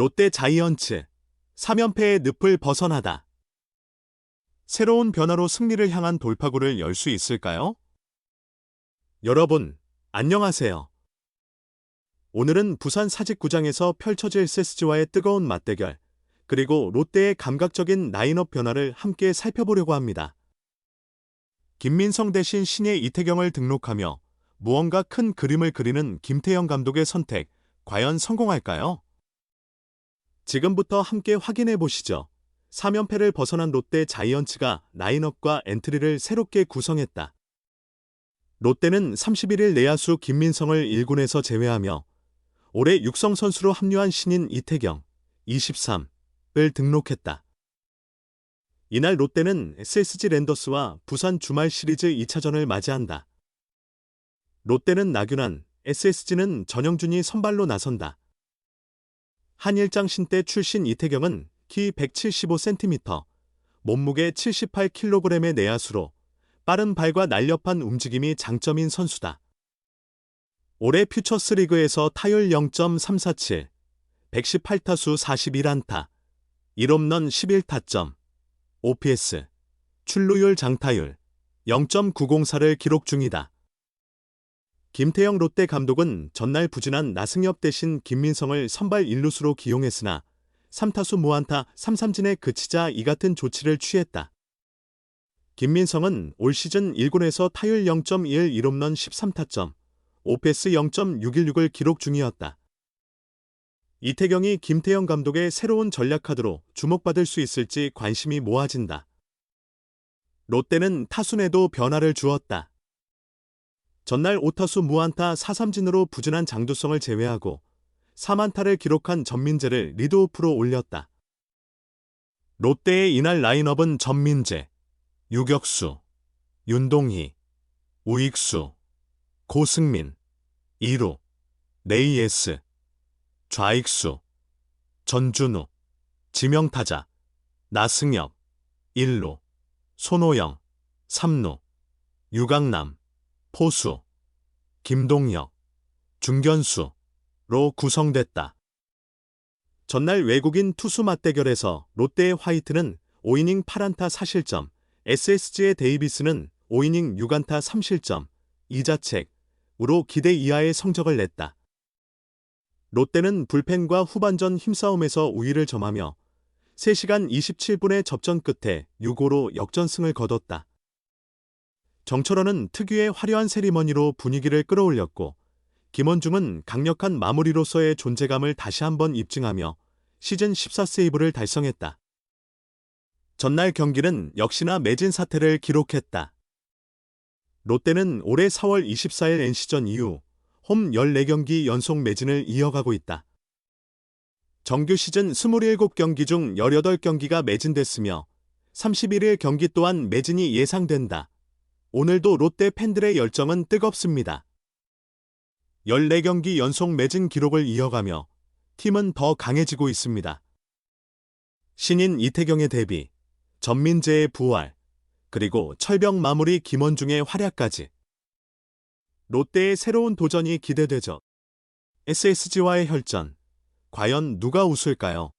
롯데 자이언츠 3연패의 늪을 벗어나다. 새로운 변화로 승리를 향한 돌파구를 열 수 있을까요? 여러분, 안녕하세요. 오늘은 부산 사직구장에서 펼쳐질 세스지와의 뜨거운 맞대결, 그리고 롯데의 감각적인 라인업 변화를 함께 살펴보려고 합니다. 김민성 대신 신예 이태경을 등록하며 무언가 큰 그림을 그리는 김태형 감독의 선택, 과연 성공할까요? 지금부터 함께 확인해 보시죠. 3연패를 벗어난 롯데 자이언츠가 라인업과 엔트리를 새롭게 구성했다. 롯데는 31일 내야수 김민성을 1군에서 제외하며 올해 육성 선수로 합류한 신인 이태경 23을 등록했다. 이날 롯데는 SSG 랜더스와 부산 주말 시리즈 2차전을 맞이한다. 롯데는 나균환, SSG는 전영준이 선발로 나선다. 한일장 신대 출신 이태경은 키 175cm, 몸무게 78kg의 내야수로 빠른 발과 날렵한 움직임이 장점인 선수다. 올해 퓨처스 리그에서 타율 0.347, 118타수 41안타, 1홈런 11타점, OPS, 출루율 장타율 0.904를 기록 중이다. 김태형 롯데 감독은 전날 부진한 나승엽 대신 김민성을 선발 1루수로 기용했으나 3타수 무안타 3삼진에 그치자 이 같은 조치를 취했다. 김민성은 올 시즌 1군에서 타율 0.1 1홈런 13타점, OPS 0.616을 기록 중이었다. 이태경이 김태형 감독의 새로운 전략 카드로 주목받을 수 있을지 관심이 모아진다. 롯데는 타순에도 변화를 주었다. 전날 5타수 무안타 4삼진으로 부진한 장두성을 제외하고 4만타를 기록한 전민재를 리드오프로 올렸다. 롯데의 이날 라인업은 전민재, 유격수, 윤동희, 우익수, 고승민, 이루, 레이에스, 좌익수, 전준우, 지명타자, 나승엽, 일루, 손호영, 삼루, 유강남, 포수, 김동혁, 중견수로 구성됐다. 전날 외국인 투수 맞대결에서 롯데의 화이트는 5이닝 8안타 4실점, SSG의 데이비스는 5이닝 6안타 3실점, 이자책으로 기대 이하의 성적을 냈다. 롯데는 불펜과 후반전 힘싸움에서 우위를 점하며 3시간 27분의 접전 끝에 6호로 역전승을 거뒀다. 정철원은 특유의 화려한 세리머니로 분위기를 끌어올렸고 김원중은 강력한 마무리로서의 존재감을 다시 한번 입증하며 시즌 14세이브를 달성했다. 전날 경기는 역시나 매진 사태를 기록했다. 롯데는 올해 4월 24일 NC전 이후 홈 14경기 연속 매진을 이어가고 있다. 정규 시즌 27경기 중 18경기가 매진됐으며 31일 경기 또한 매진이 예상된다. 오늘도 롯데 팬들의 열정은 뜨겁습니다. 14경기 연속 매진 기록을 이어가며 팀은 더 강해지고 있습니다. 신인 이태경의 데뷔, 전민재의 부활, 그리고 철벽 마무리 김원중의 활약까지. 롯데의 새로운 도전이 기대되죠. SSG와의 혈전. 과연 누가 웃을까요?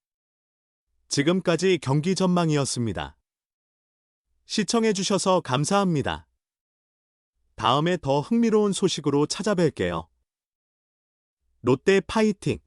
지금까지 경기 전망이었습니다. 시청해주셔서 감사합니다. 다음에 더 흥미로운 소식으로 찾아뵐게요. 롯데 파이팅!